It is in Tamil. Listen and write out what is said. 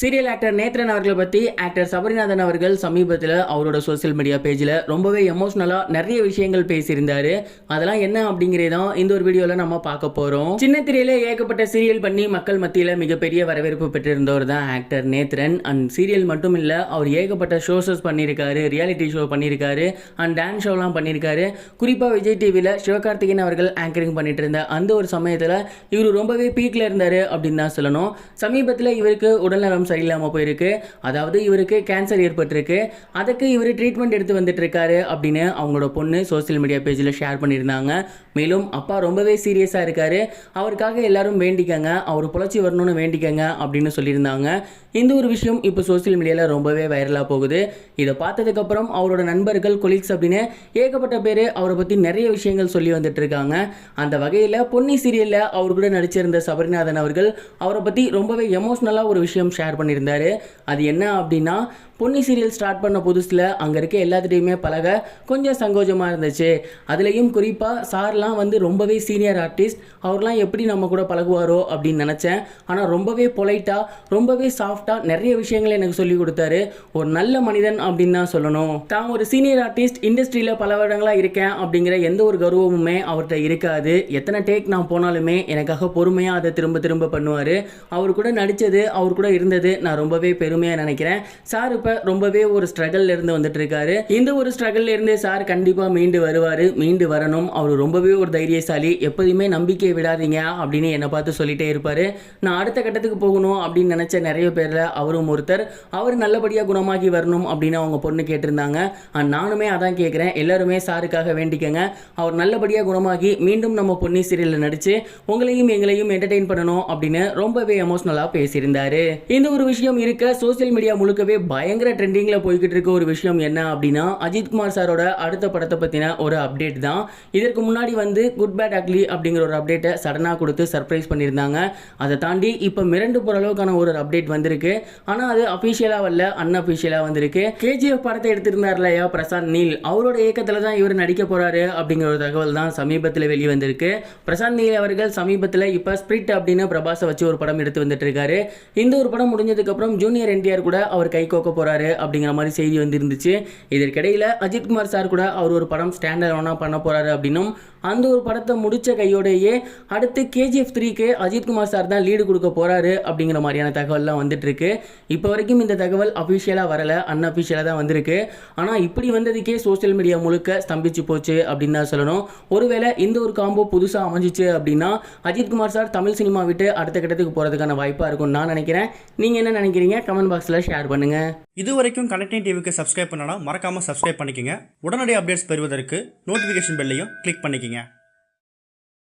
சீரியல் ஆக்டர் நேத்ரன் அவர்களை பற்றி ஆக்டர் சபரிநாதன் அவர்கள் சமீபத்தில் அவரோட சோஷியல் மீடியா பேஜில் ரொம்பவே எமோஷ்னலாக நிறைய விஷயங்கள் பேசியிருந்தார். அதெல்லாம் என்ன அப்படிங்கிறதான் இந்த ஒரு வீடியோவில் நம்ம பார்க்க போகிறோம் சின்ன திரையில ஏகப்பட்ட சீரியல் பண்ணி மக்கள் மத்தியில் மிகப்பெரிய வரவேற்பு பெற்றிருந்தவர் தான் ஆக்டர் நேத்ரன். அண்ட் சீரியல் மட்டும் இல்லை அவர் ஏகப்பட்ட ஷோஸஸ் பண்ணியிருக்காரு ரியாலிட்டி ஷோ பண்ணியிருக்காரு அண்ட் டான்ஸ் ஷோலாம் பண்ணியிருக்காரு. குறிப்பாக விஜய் டிவியில் சிவகார்த்திகேயன் அவர்கள் ஆங்கரிங் பண்ணிட்டு இருந்த அந்த ஒரு சமயத்தில் இவர் ரொம்பவே பீக்கில் இருந்தார் அப்படின்னு தான் சொல்லணும். சமீபத்தில் இவருக்கு உடல்நலம் சரியில்லாமல் போயிருக்கு. அதாவது இவருக்கு கேன்சர் ஏற்பட்டிருக்கு. அதுக்கு இவர் ட்ரீட்மெண்ட் எடுத்து வந்துட்டு இருக்காரு அப்படின்னு அவங்களோட பொண்ணு சோஷியல் மீடியா பேஜில் ஷேர் பண்ணியிருந்தாங்க. மேலும் அப்பா ரொம்பவே சீரியஸாக இருக்காரு. அவருக்காக எல்லாரும் வேண்டிக்கங்க. அவர் புழைச்சி வரணும்னு வேண்டிக்கங்க அப்படின்னு சொல்லியிருந்தாங்க. இந்த ஒரு விஷயம் இப்போ சோஷியல் மீடியாவில் ரொம்பவே வைரலாக போகுது. இதை பார்த்ததுக்கப்புறம் அவரோட நண்பர்கள் கொலீக்ஸ் அப்படின்னு ஏகப்பட்ட பேர் அவரை பற்றி நிறைய விஷயங்கள் சொல்லி வந்துட்டு இருக்காங்க அந்த வகையில் பொன்னி சீரியலில் அவர் கூட நடிச்சிருந்த சபரிநாதன் அவர்கள் அவரை பற்றி ரொம்பவே எமோஷ்னலாக ஒரு விஷயம் ஷேர் பண்ணியிருந்தாரு. அது என்ன அப்படின்னா பொன்னி சீரியல் ஸ்டார்ட் பண்ண புதுசில் அங்கே இருக்க எல்லாத்துட்டையுமே பழக கொஞ்சம் சங்கோஜமாக இருந்துச்சு. அதுலேயும் குறிப்பாக சார்லாம் வந்து ரொம்பவே சீனியர் ஆர்டிஸ்ட் அவர்லாம் எப்படி நம்ம கூட பழகுவாரோ அப்படின்னு நினச்சேன். ஆனால் ரொம்பவே பொலைட்டாக ரொம்பவே சாஃப்டாக நிறைய விஷயங்களை எனக்கு சொல்லி கொடுத்தாரு. ஒரு நல்ல மனிதன் அப்படின்னு தான் சொல்லணும். தான் ஒரு சீனியர் ஆர்டிஸ்ட் இண்டஸ்ட்ரியில் பல வருடங்களாக இருக்கேன் அப்படிங்கிற எந்த ஒரு கௌரவமுமே அவர்கிட்ட இருக்காது. எத்தனை டேக் நான் போனாலுமே எனக்காக பொறுமையாக அதை திரும்ப திரும்ப பண்ணுவார். அவர் கூட நடித்தது அவர் கூட இருந்தது நான் ரொம்பவே பெருமையாக நினைக்கிறேன். சார் இப்போ ரொம்பவே ஒரு ஸ்ட்ரகிள் இருந்து வந்துட்டு இருக்காரு இந்த ஒரு ஸ்ட்ரகிள் இருந்து சார் கண்டிப்பாக மீண்டு வருவார். மீண்டு வரணும். அவர் ரொம்பவே ஒரு தைரியசாலி. எப்போதுமே நம்பிக்கையை விடாதீங்க அப்படின்னு என்னை பார்த்து சொல்லிட்டே இருப்பார். நான் அடுத்த கட்டத்துக்கு போகணும் அப்படின்னு நினச்ச நிறைய பேரில் அவரும் ஒருத்தர். அவர் நல்லபடியாக குணமாகி வரணும் அப்படின்னு அவங்க பொண்ணு கேட்டிருந்தாங்க. நானுமே அதான் கேட்குறேன் எல்லாருமே சாருக்காக வேண்டிக்கங்க. அவர் நல்லபடியாக குணமாகி மீண்டும் நம்ம பொன்னி சீரியலில் நடித்து உங்களையும் எங்களையும் என்டர்டெயின் பண்ணணும் அப்படின்னு ரொம்பவே எமோஷ்னலாக பேசியிருந்தாரு. இந்த ஒரு விஷயம் இருக்க சோஷியல் மீடியா முழுக்கவே பயங்கர ட்ரெண்டிங்கில் போய்கிட்டு இருக்க ஒரு விஷயம் என்ன அப்படின்னா அஜித் குமார் சாரோட அடுத்த படத்தை பற்றின ஒரு அப்டேட் தான். இதற்கு முன்னாடி வந்து குட் பேட் அக்லி அப்படிங்கிற ஒரு அப்டேட்டை சடனாக கொடுத்து சர்ப்ரைஸ் பண்ணியிருந்தாங்க. அதை தாண்டி இப்போ மிரண்டு போகிற அளவுக்கான ஒரு அப்டேட் வந்திருக்கு. ஆனால் அது அஃபிஷியலாக வரல அன்அஃபிஷியலாக வந்திருக்கு. கேஜிஎஃப் படத்தை எடுத்திருந்தார் இல்லையா பிரசாந்த் நீல். அவரோட இயக்கத்தில் தான் இவர் நடிக்க போகிறாரு அப்படிங்கிற ஒரு தகவல் தான் சமீபத்தில் வெளிவந்திருக்கு பிரசாந்த் நீல் அவர்கள் சமீபத்தில் இப்போ ஸ்பிரிட் அப்படின்னு பிரபாஸை வச்சு ஒரு படம் எடுத்து வந்துட்டு இருக்காரு. இந்த ஒரு படம் முடிஞ்சதுக்கப்புறம் ஜூனியர் என்டிஆர் கூட அவர் கை கோக்க போகிறார் அப்படிங்கிற மாதிரி செய்தி வந்துருந்துச்சு. இதற்கிடையில் அஜித்குமார் சார் கூட அவர் ஒரு படம் ஸ்டாண்டர்ட் ஒன்றா பண்ண போகிறாரு அப்படின்னும் அந்த ஒரு படத்தை முடித்த கையோடையே அடுத்து கேஜிஎஃப் த்ரீக்கு அஜித்குமார் சார் தான் லீடு கொடுக்க போகிறாரு அப்படிங்கிற மாதிரியான தகவல்லாம் வந்துட்டுருக்கு. இப்போ வரைக்கும் இந்த தகவல் அஃபிஷியலாக வரலை அன்அஃபிஷியலாக தான் வந்திருக்கு. ஆனால் இப்படி வந்ததுக்கே சோஷியல் மீடியா முழுக்க ஸ்தம்பிச்சு போச்சு அப்படின்னு தான் சொல்லணும். ஒருவேளை இந்த ஒரு காம்போ புதுசாக அமைஞ்சிச்சு அப்படின்னா அஜித்குமார் சார் தமிழ் சினிமா விட்டு அடுத்த கட்டத்துக்கு போகிறதுக்கான வாய்ப்பாக இருக்கும்னு நான் நினைக்கிறேன். நீங்கள் என்ன நினைக்கிறீங்க? கமெண்ட் பாக்ஸில் ஷேர் பண்ணுங்கள் இது வரைக்கும் கனெக்டிங் டிவிக்கு சப்ஸ்கிரைப் பண்ணனா மறக்காமல் சப்ஸ்கிரைப் பண்ணிக்கங்க. உடனடி அப்டேட்ஸ் பெறுவதற்கு நோட்டிஃபிகேஷன் பெல்லையும் கிளிக் பண்ணிக்கோங்க.